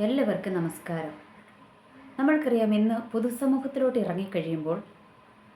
എല്ലാവർക്കും നമസ്കാരം. നമ്മൾക്കറിയാം ഇന്ന് പൊതുസമൂഹത്തിലോട്ട് ഇറങ്ങിക്കഴിയുമ്പോൾ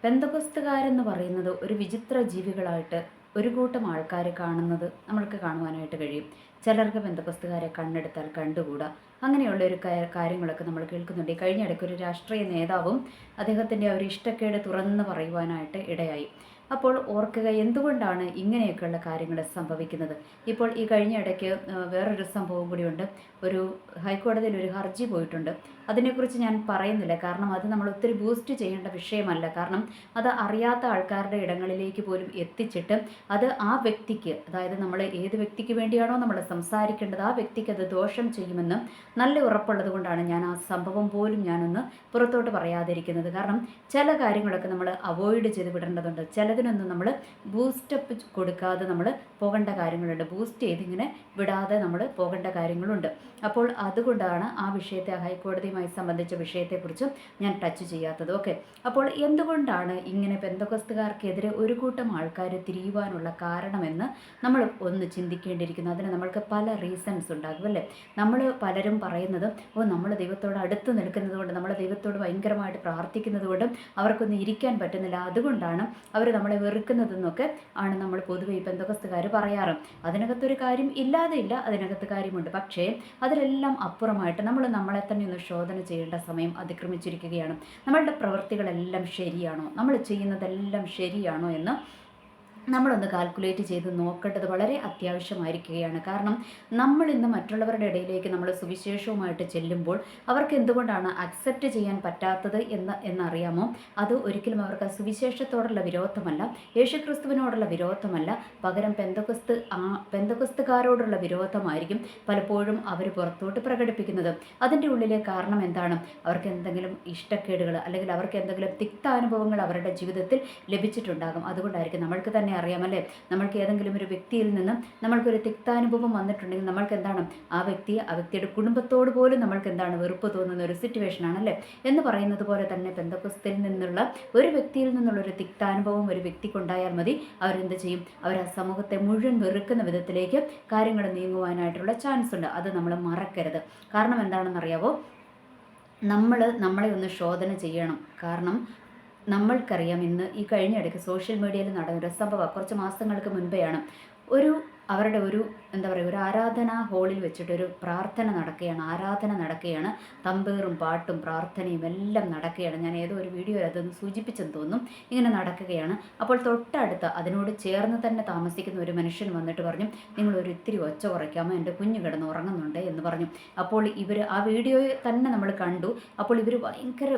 ബന്ധപുസ്തകാരെന്ന് പറയുന്നത് ഒരു വിചിത്ര ജീവികളായിട്ട് ഒരു കൂട്ടം ആൾക്കാർ കാണുന്നത് നമ്മൾക്ക് കാണുവാനായിട്ട് കഴിയും. ചിലർക്ക് ബന്ധപുസ്തകാരെ കണ്ണെടുത്താൽ കണ്ടുകൂടാ. അങ്ങനെയുള്ള ഒരു കാര്യങ്ങളൊക്കെ നമ്മൾ കേൾക്കുന്നുണ്ട്. ഈ കഴിഞ്ഞ ഇടയ്ക്ക് ഒരു രാഷ്ട്രീയ നേതാവും അദ്ദേഹത്തിന്റെ ഒരു ഇഷ്ടക്കേട് തുറന്ന് പറയുവാനായിട്ട് ഇടയായി. അപ്പോൾ ഓർക്കുക എന്തുകൊണ്ടാണ് ഇങ്ങനെയൊക്കെയുള്ള കാര്യങ്ങൾ സംഭവിക്കുന്നത്. ഇപ്പോൾ ഈ കഴിഞ്ഞ ഇടയ്ക്ക് വേറൊരു സംഭവം കൂടിയുണ്ട്. ഒരു ഹൈക്കോടതിയിൽ ഒരു ഹർജി പോയിട്ടുണ്ട്. അതിനെക്കുറിച്ച് ഞാൻ പറയുന്നില്ല. കാരണം അത് നമ്മൾ ഒത്തിരി ബൂസ്റ്റ് ചെയ്യേണ്ട വിഷയമല്ല. കാരണം അത് അറിയാത്ത ആൾക്കാരുടെ ഇടങ്ങളിലേക്ക് പോലും എത്തിച്ചിട്ട് അത് ആ വ്യക്തിക്ക് അതായത് നമ്മൾ ഏത് വ്യക്തിക്ക് വേണ്ടിയാണോ നമ്മൾ സംസാരിക്കേണ്ടത് ആ വ്യക്തിക്ക് അത് ദോഷം ചെയ്യുമെന്ന് നല്ല ഉറപ്പുള്ളത് കൊണ്ടാണ് ഞാൻ ആ സംഭവം പോലും ഞാനൊന്ന് പുറത്തോട്ട് പറയാതിരിക്കുന്നത്. കാരണം ചില കാര്യങ്ങളൊക്കെ നമ്മൾ അവോയ്ഡ് ചെയ്ത് വിടേണ്ടതുണ്ട്. ചിലതിനൊന്നും നമ്മൾ ബൂസ്റ്റപ്പ് കൊടുക്കാതെ നമ്മൾ പോകേണ്ട കാര്യങ്ങളുണ്ട്. ബൂസ്റ്റ് ചെയ്തിങ്ങനെ വിടാതെ നമ്മൾ പോകേണ്ട കാര്യങ്ങളുണ്ട്. അപ്പോൾ അതുകൊണ്ടാണ് ആ വിഷയത്തെ ഹൈക്കോടതിയുമായി സംബന്ധിച്ച വിഷയത്തെക്കുറിച്ച് ഞാൻ ടച്ച് ചെയ്യാത്തത്. ഓക്കെ അപ്പോൾ എന്തുകൊണ്ടാണ് ഇങ്ങനെ ബന്ധുക്കസ്തുകാർക്കെതിരെ ഒരു കൂട്ടം ആൾക്കാർ തിരിയുവാനുള്ള കാരണമെന്ന് നമ്മൾ ഒന്ന് ചിന്തിക്കേണ്ടിയിരിക്കുന്നു. അതിന് നമ്മൾക്ക് പല റീസൺസ് ഉണ്ടാകും അല്ലേ? നമ്മൾ പലരും പറയുന്നത് ഓ നമ്മൾ ദൈവത്തോട് അടുത്ത് നിൽക്കുന്നത് കൊണ്ട് നമ്മൾ ദൈവത്തോട് ഭയങ്കരമായിട്ട് പ്രാർത്ഥിക്കുന്നത് കൊണ്ടും അവർക്കൊന്നും ഇരിക്കാൻ പറ്റുന്നില്ല. അതുകൊണ്ടാണ് അവർ നമ്മളെ വെറുക്കുന്നതെന്നൊക്കെ ആണ് നമ്മൾ പൊതുവെ ഈ ബന്ധുക്കസ്തുകാർ പറയാറ്. അതിനകത്തൊരു കാര്യം ഇല്ലാതെ ഇല്ല അതിനകത്ത് കാര്യമുണ്ട്. പക്ഷേ അതിലെല്ലാം അപ്പുറമായിട്ട് നമ്മൾ നമ്മളെ തന്നെ ഒന്ന് ശോധന ചെയ്യേണ്ട സമയം അതിക്രമിച്ചിരിക്കുകയാണ്. നമ്മളുടെ പ്രവൃത്തികളെല്ലാം ശരിയാണോ? നമ്മൾ ചെയ്യുന്നതെല്ലാം ശരിയാണോ എന്ന് നമ്മളൊന്ന് കാൽക്കുലേറ്റ് ചെയ്ത് നോക്കേണ്ടത് വളരെ അത്യാവശ്യമായിരിക്കുകയാണ്. കാരണം നമ്മൾ ഇന്ന് മറ്റുള്ളവരുടെ ഇടയിലേക്ക് നമ്മൾ സുവിശേഷവുമായിട്ട് ചെല്ലുമ്പോൾ അവർക്ക് എന്തുകൊണ്ടാണ് അക്സെപ്റ്റ് ചെയ്യാൻ പറ്റാത്തത് എന്ന് എന്നറിയാമോ? അത് ഒരിക്കലും അവർക്ക് സുവിശേഷത്തോടുള്ള വിരോധമല്ല യേശുക്രിസ്തുവിനോടുള്ള വിരോധമല്ല പകരം പെന്തകുസ്ത് പെന്തകുസ്തുകാരോടുള്ള വിരോധമായിരിക്കും പലപ്പോഴും അവർ പുറത്തോട്ട് പ്രകടിപ്പിക്കുന്നത്. അതിന്റെ ഉള്ളിലെ കാരണം എന്താണ്? അവർക്ക് എന്തെങ്കിലും ഇഷ്ടക്കേടുകൾ അല്ലെങ്കിൽ അവർക്ക് എന്തെങ്കിലും തിക്താനുഭവങ്ങൾ അവരുടെ ജീവിതത്തിൽ ലഭിച്ചിട്ടുണ്ടാകും. അതുകൊണ്ടായിരിക്കും നമ്മൾക്ക് തന്നെ അറിയാമല്ലേ നമ്മൾക്ക് ഏതെങ്കിലും ഒരു വ്യക്തിയിൽ നിന്നും നമ്മൾക്കൊരു തിക്താനുഭവം വന്നിട്ടുണ്ടെങ്കിൽ നമ്മൾക്ക് എന്താണ് ആ വ്യക്തി ആ വ്യക്തിയുടെ കുടുംബത്തോട് പോലും നമ്മൾക്ക് എന്താണ് വെറുപ്പ് തോന്നുന്ന ഒരു സിറ്റുവേഷൻ ആണല്ലേ എന്ന് പറയുന്നത് പോലെ തന്നെ പെന്തക്കുസ്തിൽ നിന്നുള്ള ഒരു വ്യക്തിയിൽ നിന്നുള്ള ഒരു തിക്താനുഭവം ഒരു വ്യക്തിക്കുണ്ടായാൽ മതി. അവരെന്ത് ചെയ്യും? അവർ ആ സമൂഹത്തെ മുഴുവൻ വെറുക്കുന്ന വിധത്തിലേക്ക് കാര്യങ്ങൾ നീങ്ങുവാനായിട്ടുള്ള ചാൻസ് ഉണ്ട്. അത് നമ്മൾ മറക്കരുത്. കാരണം എന്താണെന്നറിയാവോ? നമ്മൾ നമ്മളെ ഒന്ന് ശോധന ചെയ്യണം. കാരണം നമ്മൾക്കറിയാം ഇന്ന് ഈ കഴിഞ്ഞ ഇടയ്ക്ക് സോഷ്യൽ മീഡിയയിൽ നടന്നൊരു സംഭവം കുറച്ച് മാസങ്ങൾക്ക് മുൻപെയാണ്. ഒരു അവരുടെ ഒരു എന്താ പറയുക ഒരു ആരാധനാ ഹാളിൽ വെച്ചിട്ടൊരു പ്രാർത്ഥന നടക്കുകയാണ് ആരാധന നടക്കുകയാണ്. തമ്പേറും പാട്ടും പ്രാർത്ഥനയും എല്ലാം നടക്കുകയാണ്. ഞാൻ ഏതോ ഒരു വീഡിയോ അതൊന്ന് സൂചിപ്പിച്ചെന്ന് തോന്നും. ഇങ്ങനെ നടക്കുകയാണ്. അപ്പോൾ തൊട്ടടുത്ത് അതിനോട് ചേർന്ന് തന്നെ താമസിക്കുന്ന ഒരു മനുഷ്യൻ വന്നിട്ട് പറഞ്ഞു നിങ്ങൾ ഒരു ഇത്തിരി ഒച്ച കുറയ്ക്കാമോ? എന്റെ കുഞ്ഞ് കിടന്ന് ഉറങ്ങുന്നുണ്ട് എന്ന് പറഞ്ഞു. അപ്പോൾ ഇവർ ആ വീഡിയോ തന്നെ നമ്മൾ കണ്ടു. അപ്പോൾ ഇവർ ഭയങ്കര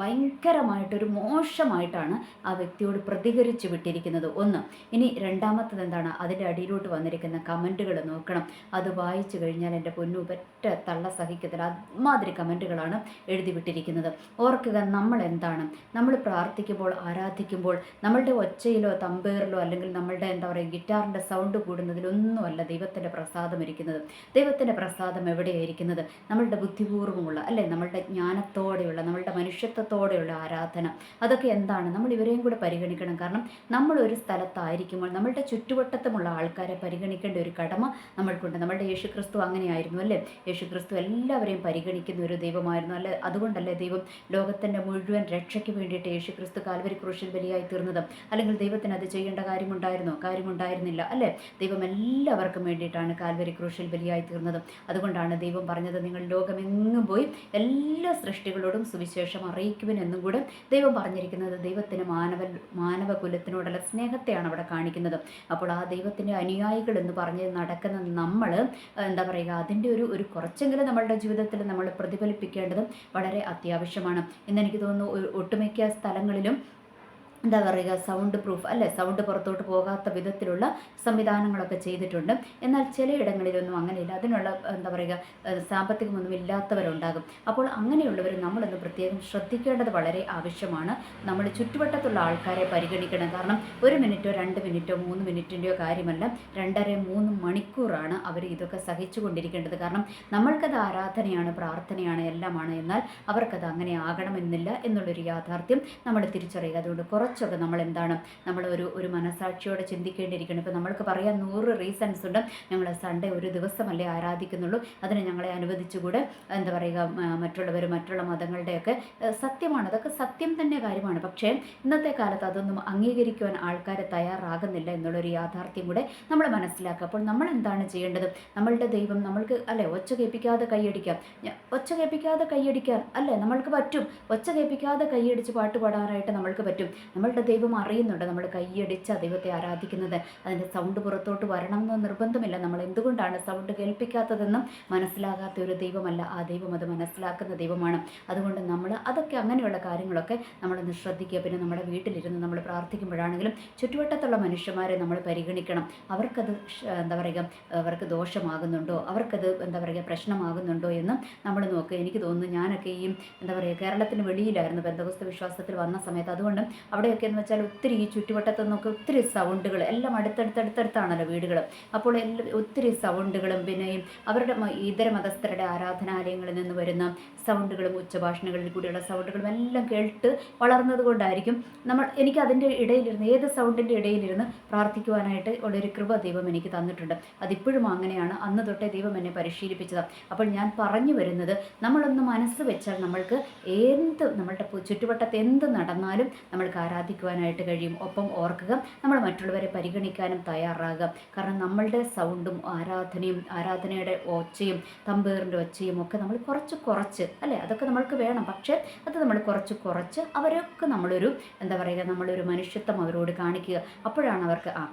ഭയങ്കരമായിട്ടൊരു മോശമായിട്ടാണ് ആ വ്യക്തിയോട് പ്രതികരിച്ചു വിട്ടിരിക്കുന്നത്. ഒന്ന് ഇനി രണ്ടാമത്തത് എന്താണ്? അതിന്റെ അടിയിലോട്ട് വന്നിരിക്കുന്ന കമന്റുകൾ നോക്കണം. അത് വായിച്ചു കഴിഞ്ഞാൽ എന്റെ പൊന്നു പറ്റ തള്ള സഹിക്കത്തില്ല. അമാതിരി കമന്റുകളാണ് എഴുതി വിട്ടിരിക്കുന്നത്. ഓർക്കുക നമ്മൾ എന്താണ്? നമ്മൾ പ്രാർത്ഥിക്കുമ്പോൾ ആരാധിക്കുമ്പോൾ നമ്മളുടെ ഒച്ചയിലോ തമ്പേറിലോ അല്ലെങ്കിൽ നമ്മളുടെ എന്താ പറയുക ഗിറ്റാറിന്റെ സൗണ്ട് കൂടുന്നതിലൊന്നുമല്ല ദൈവത്തിന്റെ പ്രസാദം ഇരിക്കുന്നത്. ദൈവത്തിന്റെ പ്രസാദം എവിടെയായിരിക്കുന്നത്? നമ്മളുടെ ബുദ്ധിപൂർവമുള്ള അല്ലേ? നമ്മളുടെ ജ്ഞാനത്തോടെയുള്ള നമ്മളുടെ മനുഷ്യത്വത്തോടെയുള്ള ആരാധന. അതൊക്കെ എന്താണ്? നമ്മൾ ഇവരെയും കൂടെ പരിഗണിക്കണം. കാരണം നമ്മൾ ഒരു സ്ഥലത്തായിരിക്കുമ്പോൾ നമ്മളുടെ ചുറ്റുവട്ടത്തുമുള്ള ആൾക്കാരെ പരിഗണിക്കേണ്ട ഒരു കടമ നമ്മൾക്കുണ്ട്. നമ്മളുടെ യേശുക്രിസ്തു അങ്ങനെയായിരുന്നു അല്ലേ? യേശു ക്രിസ്തു എല്ലാവരെയും പരിഗണിക്കുന്ന ഒരു ദൈവമായിരുന്നു അല്ലേ? അതുകൊണ്ടല്ലേ ദൈവം ലോകത്തിന്റെ മുഴുവൻ രക്ഷയ്ക്ക് വേണ്ടിയിട്ട് യേശു ക്രിസ്തു കാൽവരി ക്രൂശിൽ ബലിയായി തീർന്നത്? അല്ലെങ്കിൽ ദൈവത്തിന് അത് ചെയ്യേണ്ട കാര്യമുണ്ടായിരുന്നോ? കാര്യമുണ്ടായിരുന്നില്ല അല്ലേ? ദൈവം എല്ലാവർക്കും വേണ്ടിയിട്ടാണ് കാൽവരി ക്രൂശിൽ ബലിയായി തീർന്നത്. അതുകൊണ്ടാണ് ദൈവം പറഞ്ഞത് നിങ്ങൾ ലോകമെങ്ങും പോയി എല്ലാ സൃഷ്ടികളോടും സുവിശേഷം അറിയിക്കുവിൻ എന്നും കൂടെ ദൈവം പറഞ്ഞിരിക്കുന്നത് ദൈവത്തിന് മാനവ മാനവകുലത്തിനോടുള്ള സ്നേഹത്തെയാണ് അവിടെ കാണിക്കുന്നത്. അപ്പോൾ ആ ദൈവത്തിന്റെ അനുയായികൾ എന്ന് പറഞ്ഞ് നടക്കുന്ന നമ്മൾ എന്താ പറയുക അതിന്റെ ഒരു ഒരു കുറച്ചെങ്കിലും നമ്മളുടെ ജീവിതത്തിൽ നമ്മൾ പ്രതിഫലിപ്പിക്കേണ്ടതും വളരെ അത്യാവശ്യമാണ്. എന്നെനിക്ക് തോന്നുന്നു ഒട്ടുമിക്ക സ്ഥലങ്ങളിലും എന്താ പറയുക സൗണ്ട് പ്രൂഫ് അല്ലേ? സൗണ്ട് പുറത്തോട്ട് പോകാത്ത വിധത്തിലുള്ള സംവിധാനങ്ങളൊക്കെ ചെയ്തിട്ടുണ്ട്. എന്നാൽ ചിലയിടങ്ങളിലൊന്നും അങ്ങനെയില്ല. അതിനുള്ള എന്താ പറയുക സാമ്പത്തികമൊന്നും ഇല്ലാത്തവരുണ്ടാകും. അപ്പോൾ അങ്ങനെയുള്ളവർ നമ്മളൊന്ന് പ്രത്യേകം ശ്രദ്ധിക്കേണ്ടത് വളരെ ആവശ്യമാണ്. നമ്മൾ ചുറ്റുവട്ടത്തുള്ള ആൾക്കാരെ പരിഗണിക്കണം. കാരണം ഒരു മിനിറ്റോ രണ്ട് മിനിറ്റോ മൂന്ന് മിനിറ്റിന്റെയോ കാര്യമല്ല. രണ്ടര മൂന്ന് മണിക്കൂറാണ് അവർ ഇതൊക്കെ സഹിച്ചുകൊണ്ടിരിക്കേണ്ടത്. കാരണം നമ്മൾക്കത് ആരാധനയാണ് പ്രാർത്ഥനയാണ് എല്ലാമാണ്. എന്നാൽ അവർക്കത് അങ്ങനെ ആകണമെന്നില്ല എന്നുള്ളൊരു യാഥാർത്ഥ്യം നമ്മൾ തിരിച്ചറിയുക. അതുകൊണ്ട് കുറച്ച് കുറച്ചൊക്കെ നമ്മൾ എന്താണ് നമ്മൾ ഒരു ഒരു മനസാക്ഷിയോടെ ചിന്തിക്കേണ്ടിയിരിക്കണം. ഇപ്പോൾ നമ്മൾക്ക് പറയാൻ നൂറ് റീസൺസ് ഉണ്ട്. ഞങ്ങൾ സൺഡേ ഒരു ദിവസമല്ലേ ആരാധിക്കുന്നുള്ളൂ. അതിന് ഞങ്ങളെ അനുവദിച്ചുകൂടെ എന്താ പറയുക മറ്റുള്ളവർ മറ്റുള്ള മതങ്ങളുടെയൊക്കെ സത്യമാണ്. അതൊക്കെ സത്യം തന്നെ കാര്യമാണ്. പക്ഷേ ഇന്നത്തെ കാലത്ത് അതൊന്നും അംഗീകരിക്കുവാൻ ആൾക്കാരെ തയ്യാറാകുന്നില്ല എന്നുള്ളൊരു യാഥാർത്ഥ്യം കൂടെ നമ്മൾ മനസ്സിലാക്കുക. അപ്പോൾ നമ്മൾ എന്താണ് ചെയ്യേണ്ടത്? നമ്മളുടെ ദൈവം നമ്മൾക്ക് അല്ലേ ഒച്ച കേൾപ്പിക്കാതെ കൈയടിക്കാം. ഒച്ച കേൾപ്പിക്കാതെ കൈയടിക്കാൻ അല്ലേ നമ്മൾക്ക് പറ്റും. ഒച്ച കേൾപ്പിക്കാതെ കൈയടിച്ച് പാട്ട് പാടാനായിട്ട് നമ്മൾക്ക് പറ്റും. നമ്മളുടെ ദൈവം അറിയുന്നുണ്ട്. നമ്മൾ കൈയടിച്ച് ദൈവത്തെ ആരാധിക്കുന്നത്. അതിന്റെ സൗണ്ട് പുറത്തോട്ട് വരണമെന്ന് നിർബന്ധമില്ല. നമ്മൾ എന്തുകൊണ്ടാണ് സൗണ്ട് കേൾപ്പിക്കാത്തതെന്നും മനസ്സിലാകാത്ത ഒരു ദൈവമല്ല. ആ ദൈവം അത് മനസ്സിലാക്കുന്ന ദൈവമാണ്. അതുകൊണ്ട് നമ്മൾ അതൊക്കെ അങ്ങനെയുള്ള കാര്യങ്ങളൊക്കെ നമ്മളൊന്ന് ശ്രദ്ധിക്കുക. പിന്നെ നമ്മുടെ വീട്ടിലിരുന്ന് നമ്മൾ പ്രാർത്ഥിക്കുമ്പോഴാണെങ്കിലും ചുറ്റുവട്ടത്തുള്ള മനുഷ്യന്മാരെ നമ്മൾ പരിഗണിക്കണം. അവർക്കത് എന്താ പറയുക അവർക്ക് ദോഷമാകുന്നുണ്ടോ? അവർക്കത് എന്താ പറയുക പ്രശ്നമാകുന്നുണ്ടോ എന്നും നമ്മൾ നോക്കുക. എനിക്ക് തോന്നുന്നു ഞാനൊക്കെ ഈ എന്താ പറയുക കേരളത്തിന് വെളിയിലായിരുന്നു. ബന്ധപുസ്ത വിശ്വാസത്തിൽ വന്ന സമയത്ത് അതുകൊണ്ട് അവിടെയൊക്കെ എന്ന് വെച്ചാൽ ഒത്തിരി ഈ ചുറ്റുവട്ടത്തു നിന്നൊക്കെ ഒത്തിരി സൗണ്ടുകൾ എല്ലാം അടുത്തടുത്തടുത്തടുത്താണല്ലോ വീടുകൾ അപ്പോൾ ഒത്തിരി സൗണ്ടുകളും പിന്നെയും അവരുടെ ഇതര മതസ്ഥരുടെ ആരാധനാലയങ്ങളിൽ നിന്ന് വരുന്ന സൗണ്ടുകളും ഉച്ചഭാഷണങ്ങളിൽ കൂടിയുള്ള സൗണ്ടുകളും എല്ലാം കേട്ട് വളർന്നത് കൊണ്ടായിരിക്കും നമ്മൾ എനിക്ക് അതിന്റെ ഇടയിലിരുന്ന് ഏത് സൗണ്ടിന്റെ ഇടയിലിരുന്ന് പ്രാർത്ഥിക്കുവാനായിട്ട് ഉള്ളൊരു കൃപ ദൈവം എനിക്ക് തന്നിട്ടുണ്ട്. അതിപ്പോഴും അങ്ങനെയാണ്. അന്ന് തൊട്ടേ ദൈവം എന്നെ പരിശീലിപ്പിച്ചത്. അപ്പോൾ ഞാൻ പറഞ്ഞു വരുന്നത് നമ്മളൊന്ന് മനസ്സ് വെച്ചാൽ നമ്മൾക്ക് എന്ത് നമ്മളുടെ ചുറ്റുവട്ടത്ത് എന്ത് നടന്നാലും നമ്മൾക്ക് ആരാധിക്കുവാനായിട്ട് കഴിയും. ഒപ്പം ഓർക്കുക നമ്മൾ മറ്റുള്ളവരെ പരിഗണിക്കാനും തയ്യാറാകുക. കാരണം നമ്മളുടെ സൗണ്ടും ആരാധനയും ആരാധനയുടെ ഒച്ചയും തമ്പേറിന്റെ ഒച്ചയും ഒക്കെ നമ്മൾ കുറച്ച് കുറച്ച് അല്ലേ? അതൊക്കെ നമ്മൾക്ക് വേണം. പക്ഷേ അത് നമ്മൾ കുറച്ച് കുറച്ച് അവരൊക്കെ നമ്മളൊരു എന്താ പറയുക നമ്മളൊരു മനുഷ്യത്വം അവരോട് കാണിക്കുക. അപ്പോഴാണ് അവർക്ക് ആ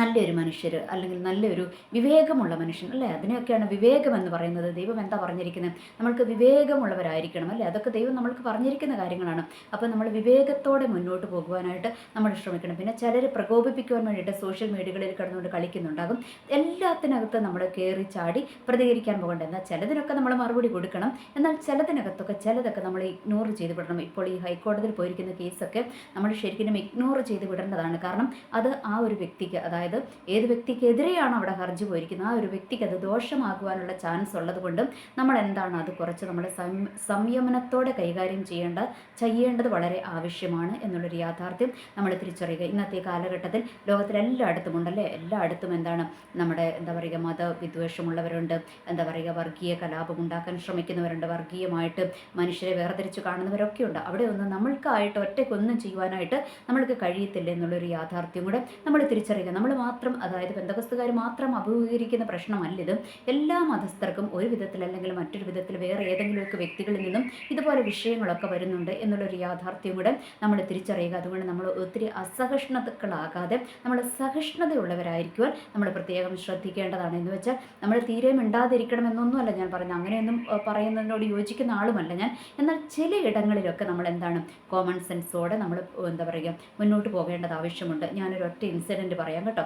നല്ലൊരു മനുഷ്യർ അല്ലെങ്കിൽ നല്ലൊരു വിവേകമുള്ള മനുഷ്യൻ അല്ലേ? അതിനെയൊക്കെയാണ് വിവേകം എന്ന് പറയുന്നത്. ദൈവം എന്താ പറഞ്ഞിരിക്കുന്നത് നമ്മൾക്ക് വിവേകമുള്ളവരായിരിക്കണം അല്ലേ? അതൊക്കെ ദൈവം നമ്മൾക്ക് പറഞ്ഞിരിക്കുന്ന കാര്യങ്ങളാണ്. അപ്പോൾ നമ്മൾ വിവേകത്തോടെ മുന്നോട്ട് പോകുവാനായിട്ട് നമ്മൾ ശ്രമിക്കണം. പിന്നെ ചിലർ പ്രകോപിപ്പിക്കുവാൻ വേണ്ടിയിട്ട് സോഷ്യൽ മീഡിയകളിൽ കിടന്നുകൊണ്ട് കളിക്കുന്നുണ്ടാകും. എല്ലാത്തിനകത്ത് നമ്മൾ കയറി ചാടി പ്രതികരിക്കാൻ പോകേണ്ട. എന്നാൽ ചിലതിനൊക്കെ നമ്മൾ മറുപടി കൊടുക്കണം. എന്നാൽ ചിലതിനകത്തൊക്കെ ചിലതൊക്കെ നമ്മൾ ഇഗ്നോർ ചെയ്ത് വിടണം. ഇപ്പോൾ ഈ ഹൈക്കോടതിയിൽ പോയിരിക്കുന്ന കേസൊക്കെ നമ്മൾ ശരിക്കും ഇഗ്നോർ ചെയ്ത് വിടേണ്ടതാണ്. കാരണം അത് ആ ഒരു വ്യക്തിക്ക് അതായത് അതായത് ഏത് വ്യക്തിക്കെതിരെയാണോ അവിടെ ഹർജി പോയിരിക്കുന്നത്? ആ ഒരു വ്യക്തിക്ക് അത് ദോഷമാകുവാനുള്ള ചാൻസ് ഉള്ളത് കൊണ്ടും നമ്മൾ എന്താണ് അത് കുറച്ച് നമ്മുടെ സംയമനത്തോടെ കൈകാര്യം ചെയ്യേണ്ട ചെയ്യേണ്ടത് വളരെ ആവശ്യമാണ് എന്നുള്ളൊരു യാഥാർത്ഥ്യം നമ്മൾ തിരിച്ചറിയുക. ഇന്നത്തെ കാലഘട്ടത്തിൽ ലോകത്തിലെല്ലായിടത്തും ഉണ്ടല്ലേ? എല്ലായിടത്തും എന്താണ് നമ്മുടെ എന്താ പറയുക മതവിദ്വേഷമുള്ളവരുണ്ട് എന്താ പറയുക വർഗീയ കലാപം ഉണ്ടാക്കാൻ ശ്രമിക്കുന്നവരുണ്ട് വർഗീയമായിട്ട് മനുഷ്യരെ വേർതിരിച്ച് കാണുന്നവരൊക്കെ ഉണ്ട്. അവിടെ ഒന്നും നമ്മൾക്കായിട്ട് ഒറ്റയ്ക്കൊന്നും ചെയ്യുവാനായിട്ട് നമ്മൾക്ക് കഴിയത്തില്ല എന്നുള്ളൊരു യാഥാർത്ഥ്യം കൂടെ നമ്മൾ തിരിച്ചറിയുക. നമ്മൾ മാത്രം അതായത് ബന്ധകസ്തുകാർ മാത്രം അഭിമുഖീകരിക്കുന്ന പ്രശ്നമല്ലിത് എല്ലാ മതസ്ഥർക്കും ഒരു വിധത്തിൽ അല്ലെങ്കിൽ മറ്റൊരു വിധത്തിൽ വേറെ ഏതെങ്കിലുമൊക്കെ വ്യക്തികളിൽ നിന്നും ഇതുപോലെ വിഷയങ്ങളൊക്കെ വരുന്നുണ്ട് എന്നുള്ളൊരു യാഥാർത്ഥ്യം കൂടെ നമ്മൾ തിരിച്ചറിയുക. അതുകൊണ്ട് നമ്മൾ ഒത്തിരി അസഹിഷ്ണുക്കളാകാതെ നമ്മൾ സഹിഷ്ണുതയുള്ളവരായിരിക്കുവാൻ നമ്മൾ പ്രത്യേകം ശ്രദ്ധിക്കേണ്ടതാണ്. എന്ന് വെച്ചാൽ നമ്മൾ തീരെ മിണ്ടാതിരിക്കണം എന്നൊന്നുമല്ല ഞാൻ പറയുന്നത്. അങ്ങനെയൊന്നും പറയുന്നതിനോട് യോജിക്കുന്ന ആളുമല്ല ഞാൻ. എന്നാൽ ചിലയിടങ്ങളിലൊക്കെ നമ്മൾ എന്താണ് കോമൺ സെൻസോടെ നമ്മൾ എന്താ പറയുക മുന്നോട്ട് പോകേണ്ടത് ആവശ്യമുണ്ട്. ഞാനൊരു ഒറ്റ ഇൻസിഡന്റ് പറയാം കേട്ടോ.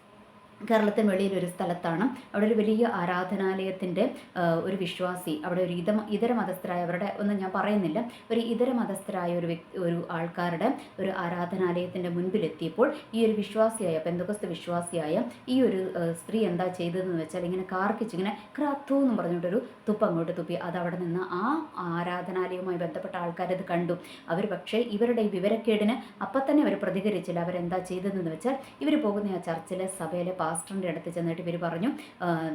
കേരളത്തിന് വെളിയിലൊരു സ്ഥലത്താണ്. അവിടെ ഒരു വലിയ ആരാധനാലയത്തിന്റെ ഒരു വിശ്വാസി അവിടെ ഒരു ഇതമ ഇതര മതസ്ഥരായ അവരുടെ ഒന്നും ഞാൻ പറയുന്നില്ല. ഒരു ഇതര മതസ്ഥരായ ഒരു വ്യക്തി ഒരു ആൾക്കാരുടെ ഒരു ആരാധനാലയത്തിന്റെ മുൻപിലെത്തിയപ്പോൾ ഈ ഒരു വിശ്വാസിയായ പെന്തകസ്ത വിശ്വാസിയായ ഈ ഒരു സ്ത്രീ എന്താ ചെയ്തതെന്ന് വെച്ചാൽ ഇങ്ങനെ കാർക്കിച്ച് ഇങ്ങനെ ക്രാത്തു എന്ന് പറഞ്ഞിട്ടൊരു തുപ്പ് അങ്ങോട്ട് തുപ്പി. അത് അവിടെ നിന്ന് ആ ആരാധനാലയവുമായി ബന്ധപ്പെട്ട ആൾക്കാരത് കണ്ടു. അവർ പക്ഷേ ഇവരുടെ ഈ വിവരക്കേടിന് അപ്പം തന്നെ അവർ പ്രതികരിച്ചില്ല. അവരെന്താ ചെയ്തതെന്ന് വെച്ചാൽ ഇവർ പോകുന്ന ആ ചർച്ചിലെ സഭയിലെ പാസ്റ്ററിന്റെ അടുത്ത് ചെന്നിട്ട് ഇവർ പറഞ്ഞു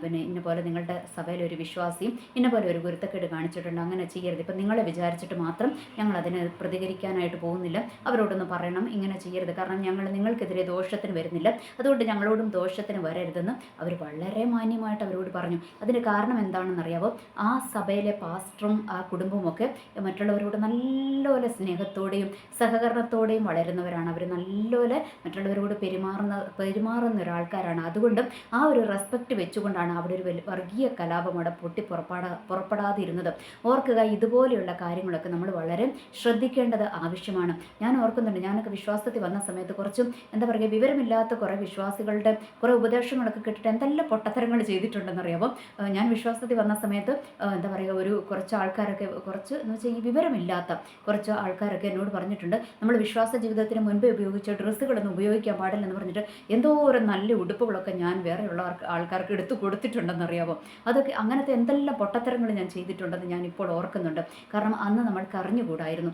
പിന്നെ ഇന്ന പോലെ നിങ്ങളുടെ സഭയിൽ ഒരു വിശ്വാസിയും ഇന്ന പോലെ ഒരു ഗുരുത്തക്കേട് കാണിച്ചിട്ടുണ്ട് അങ്ങനെ ചെയ്യരുത്. ഇപ്പം നിങ്ങളെ വിചാരിച്ചിട്ട് മാത്രം ഞങ്ങൾ അതിന് പ്രതികരിക്കാനായിട്ട് പോകുന്നില്ല. അവരോടൊന്ന് പറയണം ഇങ്ങനെ ചെയ്യരുത്. കാരണം ഞങ്ങൾ നിങ്ങൾക്കെതിരെ ദോഷത്തിന് വരുന്നില്ല. അതുകൊണ്ട് ഞങ്ങളോടും ദോഷത്തിന് വരരുതെന്ന് അവർ വളരെ മാന്യമായിട്ട് അവരോട് പറഞ്ഞു. അതിന് കാരണം എന്താണെന്നറിയാവോ? ആ സഭയിലെ പാസ്റ്ററും ആ കുടുംബമൊക്കെ മറ്റുള്ളവരോട് നല്ലപോലെ സ്നേഹത്തോടെയും സഹകരണത്തോടെയും വളരുന്നവരാണ്. അവർ നല്ലപോലെ മറ്റുള്ളവരോട് പെരുമാറുന്ന പെരുമാറുന്ന ഒരാൾക്കാരാണ്. അതുകൊണ്ട് ആ ഒരു റെസ്പെക്റ്റ് വെച്ചുകൊണ്ടാണ് അവിടെ ഒരു വർഗീയ കലാപം അവിടെ പൊട്ടി പുറപ്പെടാ പുറപ്പെടാതിരുന്നത്. ഓർക്കുക ഇതുപോലെയുള്ള കാര്യങ്ങളൊക്കെ നമ്മൾ വളരെ ശ്രദ്ധിക്കേണ്ടത് ആവശ്യമാണ്. ഞാൻ ഓർക്കുന്നുണ്ട് ഞാനൊക്കെ വിശ്വാസത്തിൽ വന്ന സമയത്ത് കുറച്ചും എന്താ പറയുക വിവരമില്ലാത്ത കുറേ വിശ്വാസികളുടെ കുറേ ഉപദേശങ്ങളൊക്കെ കിട്ടിയിട്ട് എന്തെല്ലാം പൊട്ടത്തരങ്ങൾ ചെയ്തിട്ടുണ്ടെന്നറിയാമോ ഞാൻ വിശ്വാസത്തിൽ വന്ന സമയത്ത് എന്താ പറയുക ഒരു കുറച്ച് ആൾക്കാരൊക്കെ കുറച്ച് എന്ന് വെച്ചാൽ ഈ വിവരമില്ലാത്ത കുറച്ച് ആൾക്കാരൊക്കെ എന്നോട് പറഞ്ഞിട്ടുണ്ട്. നമ്മൾ വിശ്വാസ ജീവിതത്തിന് മുൻപേ ഉപയോഗിച്ച ഡ്രസ്സുകളൊന്നും ഉപയോഗിക്കാൻ പാടില്ലെന്ന് പറഞ്ഞിട്ട് എന്തോ ഒരു നല്ല ഉടുപ്പുകളൊക്കെ ഞാൻ വേറെയുള്ള ആൾക്കാർക്ക് എടുത്തു കൊടുത്തിട്ടുണ്ടെന്നറിയാമോ അതൊക്കെ അങ്ങനത്തെ എന്തെല്ലാം പൊട്ടത്തരങ്ങൾ ഞാൻ ചെയ്തിട്ടുണ്ടെന്ന് ഞാൻ ഇപ്പോൾ ഓർക്കുന്നുണ്ട്. കാരണം അന്ന് നമ്മൾക്ക് അറിഞ്ഞുകൂടായിരുന്നു.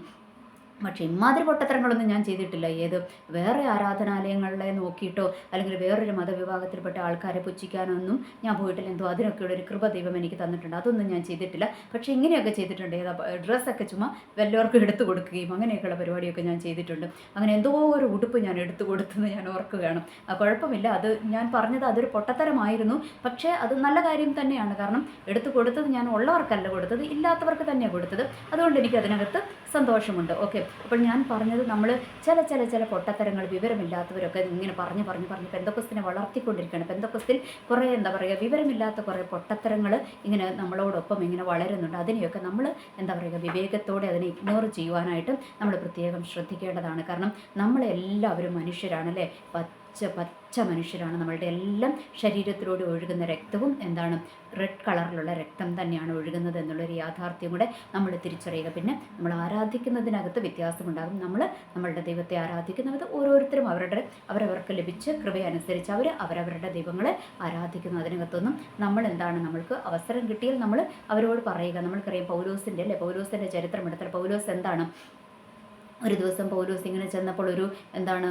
പക്ഷേ ഇമാതിരി പൊട്ടത്തരങ്ങളൊന്നും ഞാൻ ചെയ്തിട്ടില്ല. ഏത് വേറെ ആരാധനാലയങ്ങളെ നോക്കിയിട്ടോ അല്ലെങ്കിൽ വേറൊരു മതവിഭാഗത്തിൽപ്പെട്ട ആൾക്കാരെ പുച്ഛിക്കാനൊന്നും ഞാൻ പോയിട്ടില്ല. എന്തോ അതിനൊക്കെയുള്ള ഒരു കൃപ ദൈവം എനിക്ക് തന്നിട്ടുണ്ട്. അതൊന്നും ഞാൻ ചെയ്തിട്ടില്ല. പക്ഷേ ഇങ്ങനെയൊക്കെ ചെയ്തിട്ടുണ്ട്. ഏതാ ഡ്രസ്സൊക്കെ ചുമ്മാ വല്ലവർക്കും എടുത്തു കൊടുക്കുകയും അങ്ങനെയൊക്കെയുള്ള പരിപാടിയൊക്കെ ഞാൻ ചെയ്തിട്ടുണ്ട്. അങ്ങനെ എന്തോ ഒരു ഉടുപ്പ് ഞാൻ എടുത്തു കൊടുത്തെന്ന് ഞാൻ ഓർക്കുകയാണ്. കുഴപ്പമില്ല. അത് ഞാൻ പറഞ്ഞത് അതൊരു പൊട്ടത്തരമായിരുന്നു. പക്ഷേ അത് നല്ല കാര്യം തന്നെയാണ്. കാരണം എടുത്തു കൊടുത്തത് ഞാൻ ഉള്ളവർക്കല്ല കൊടുത്തത് ഇല്ലാത്തവർക്ക് തന്നെയാണ് കൊടുത്തത്. അതുകൊണ്ട് എനിക്ക് അതിനകത്ത് സന്തോഷമുണ്ട്. ഓക്കെ. അപ്പോൾ ഞാൻ പറഞ്ഞത് നമ്മൾ ചില ചില ചില പൊട്ടത്തരങ്ങൾ വിവരമില്ലാത്തവരൊക്കെ ഇങ്ങനെ പറഞ്ഞ് പറഞ്ഞ് പറഞ്ഞ് പെന്തക്കൊസ്തിനെ വളർത്തിക്കൊണ്ടിരിക്കുകയാണ്. പെന്തക്കൊസ്തിൽ കുറേ എന്താ പറയുക വിവരമില്ലാത്ത കുറേ പൊട്ടത്തരങ്ങൾ ഇങ്ങനെ നമ്മളോടൊപ്പം ഇങ്ങനെ വളരുന്നുണ്ട്. അതിനെയൊക്കെ നമ്മൾ എന്താ പറയുക വിവേകത്തോടെ അതിനെ ഇഗ്നോർ ചെയ്യുവാനായിട്ടും നമ്മൾ പ്രത്യേകം ശ്രദ്ധിക്കേണ്ടതാണ്. കാരണം നമ്മളെല്ലാവരും മനുഷ്യരാണല്ലേ? പച്ച പച്ച മനുഷ്യരാണ്. നമ്മളുടെ എല്ലാം ശരീരത്തിലൂടെ ഒഴുകുന്ന രക്തവും എന്താണ്? റെഡ് കളറിലുള്ള രക്തം തന്നെയാണ് ഒഴുകുന്നത് എന്നുള്ളൊരു യാഥാർത്ഥ്യം കൂടെ നമ്മൾ തിരിച്ചറിയുക. പിന്നെ നമ്മൾ ആരാധിക്കുന്നതിനകത്ത് വ്യത്യാസമുണ്ടാകും. നമ്മൾ നമ്മളുടെ ദൈവത്തെ ആരാധിക്കുന്നത് ഓരോരുത്തരും അവരുടെ അവരവർക്ക് ലഭിച്ച കൃപയനുസരിച്ച് അവർ അവരവരുടെ ദൈവങ്ങളെ ആരാധിക്കുന്നു. അതിനകത്തൊന്നും നമ്മൾ എന്താണ്? നമ്മൾക്ക് അവസരം കിട്ടിയാൽ നമ്മൾ അവരോട് പറയുക. നമ്മൾക്കറിയാം പൗലോസിന്റെ അല്ലേ? പൗലോസിന്റെ ചരിത്രം എടുത്താൽ പൗലോസ് എന്താണ്? ഒരു ദിവസം പൗലോസ് ഇങ്ങനെ ചെന്നപ്പോൾ ഒരു എന്താണ്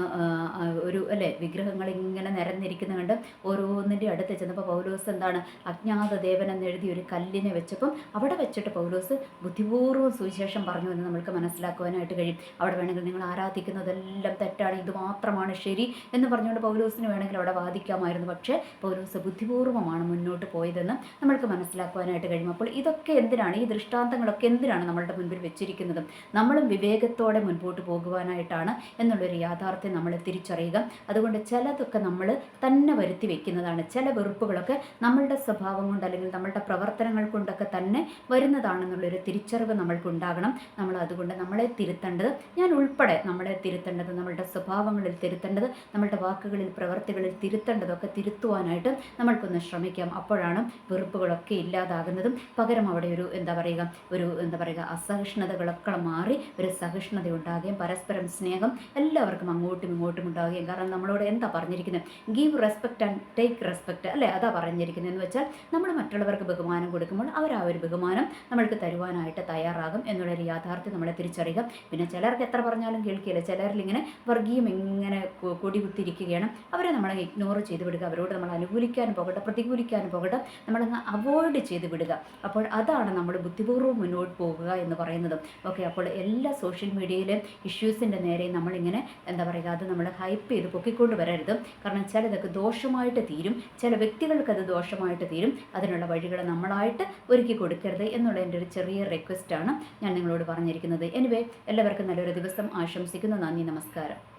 ഒരു അല്ലേ വിഗ്രഹങ്ങൾ ഇങ്ങനെ നിരന്നിരിക്കുന്ന കണ്ട് ഓരോന്നിന്റെ അടുത്ത് ചെന്നപ്പോൾ പൗലോസ് എന്താണ് അജ്ഞാത ദേവൻ എന്നെഴുതി ഒരു കല്ലിനെ വെച്ചപ്പം അവിടെ വെച്ചിട്ട് പൗലോസ് ബുദ്ധിപൂർവം സുവിശേഷം പറഞ്ഞു എന്ന് നമ്മൾക്ക് മനസ്സിലാക്കുവാനായിട്ട് കഴിയും. അവിടെ വേണമെങ്കിൽ നിങ്ങൾ ആരാധിക്കുന്നതെല്ലാം തെറ്റാണ് ഇത് മാത്രമാണ് ശരി എന്ന് പറഞ്ഞുകൊണ്ട് പൗലോസിന് വേണമെങ്കിൽ അവിടെ വാദിക്കാമായിരുന്നു. പക്ഷേ പൗലോസ് ബുദ്ധിപൂർവമാണ് മുന്നോട്ട് പോയതെന്ന് നമ്മൾക്ക് മനസ്സിലാക്കുവാനായിട്ട് കഴിയും. അപ്പോൾ ഇതൊക്കെ എന്തിനാണ് ഈ ദൃഷ്ടാന്തങ്ങളൊക്കെ എന്തിനാണ് നമ്മളുടെ മുൻപിൽ വെച്ചിരിക്കുന്നത്? നമ്മളും വിവേകത്തോടെ മുൻ മുൻപോട്ട് പോകുവാനായിട്ടാണ് എന്നുള്ളൊരു യാഥാർത്ഥ്യം നമ്മൾ തിരിച്ചറിയുക. അതുകൊണ്ട് ചിലതൊക്കെ നമ്മൾ തന്നെ വരുത്തി വെക്കുന്നതാണ്. ചില വെറുപ്പുകളൊക്കെ നമ്മളുടെ സ്വഭാവം കൊണ്ട് അല്ലെങ്കിൽ നമ്മളുടെ പ്രവർത്തനങ്ങൾ കൊണ്ടൊക്കെ തന്നെ വരുന്നതാണെന്നുള്ളൊരു തിരിച്ചറിവ് നമ്മൾക്കുണ്ടാകണം. നമ്മൾ അതുകൊണ്ട് നമ്മളെ തിരുത്തേണ്ടത് ഞാൻ ഉൾപ്പെടെ നമ്മളെ തിരുത്തേണ്ടത് നമ്മളുടെ സ്വഭാവങ്ങളിൽ തിരുത്തേണ്ടത് നമ്മളുടെ വാക്കുകളിൽ പ്രവർത്തികളിൽ തിരുത്തേണ്ടതൊക്കെ തിരുത്തുവാനായിട്ട് നമ്മൾക്കൊന്ന് ശ്രമിക്കാം. അപ്പോഴാണ് വെറുപ്പുകളൊക്കെ ഇല്ലാതാകുന്നതും പകരം അവിടെ ഒരു എന്താ പറയുക ഒരു എന്താ പറയുക അസഹിഷ്ണുതകളൊക്കെ മാറി ഒരു സഹിഷ്ണുത ഉണ്ടാകുകയും പരസ്പരം സ്നേഹം എല്ലാവർക്കും അങ്ങോട്ടും ഇങ്ങോട്ടും ഉണ്ടാകുകയും കാരണം നമ്മളോട് എന്താ പറഞ്ഞിരിക്കുന്നത്? Give respect and take respect അല്ലേ? അതാ പറഞ്ഞിരിക്കുന്നത് എന്ന് വെച്ചാൽ നമ്മൾ മറ്റുള്ളവർക്ക് ബഹുമാനം കൊടുക്കുമ്പോൾ അവർ ആ ഒരു ബഹുമാനം നമ്മൾക്ക് തരുവാനായിട്ട് തയ്യാറാകും എന്നുള്ളൊരു യാഥാർത്ഥ്യം നമ്മളെ തിരിച്ചറിയുക. പിന്നെ ചിലർക്ക് എത്ര പറഞ്ഞാലും കേൾക്കില്ല. ചിലരിൽ ഇങ്ങനെ വർഗീയം ഇങ്ങനെ കൊടി കുത്തിരിക്കുകയാണ് അവരെ നമ്മൾ ഇഗ്നോർ ചെയ്ത് വിടുക. അവരോട് നമ്മൾ അനുകൂലിക്കാനും പോകട്ടെ പ്രതികൂലിക്കാനും പോകട്ടെ നമ്മളങ്ങ് അവോയ്ഡ് ചെയ്ത് വിടുക. അപ്പോൾ അതാണ് നമ്മൾ ബുദ്ധിപൂർവം മുന്നോട്ട് പോകുക എന്ന് പറയുന്നത്. ഓക്കെ അപ്പോൾ എല്ലാ സോഷ്യൽ മീഡിയയിലെ ഇഷ്യൂസിന്റെ നേരെ നമ്മളിങ്ങനെ എന്താ പറയുക അത് നമ്മൾ ഹൈപ്പ് ചെയ്ത് പൊക്കിക്കൊണ്ട് വരരുത്. കാരണം ചിലതൊക്കെ ദോഷമായിട്ട് തീരും. ചില വ്യക്തികൾക്ക് അത് ദോഷമായിട്ട് തീരും. അതിനുള്ള വഴികൾ നമ്മളായിട്ട് ഒരുക്കി കൊടുക്കരുത് എന്നുള്ള എന്റെ ഒരു ചെറിയ റിക്വസ്റ്റാണ് ഞാൻ നിങ്ങളോട് പറഞ്ഞിരിക്കുന്നത്. എനിവേ എല്ലാവർക്കും നല്ലൊരു ദിവസം. ആശംസിക്കുന്നു. നന്ദി. നമസ്കാരം.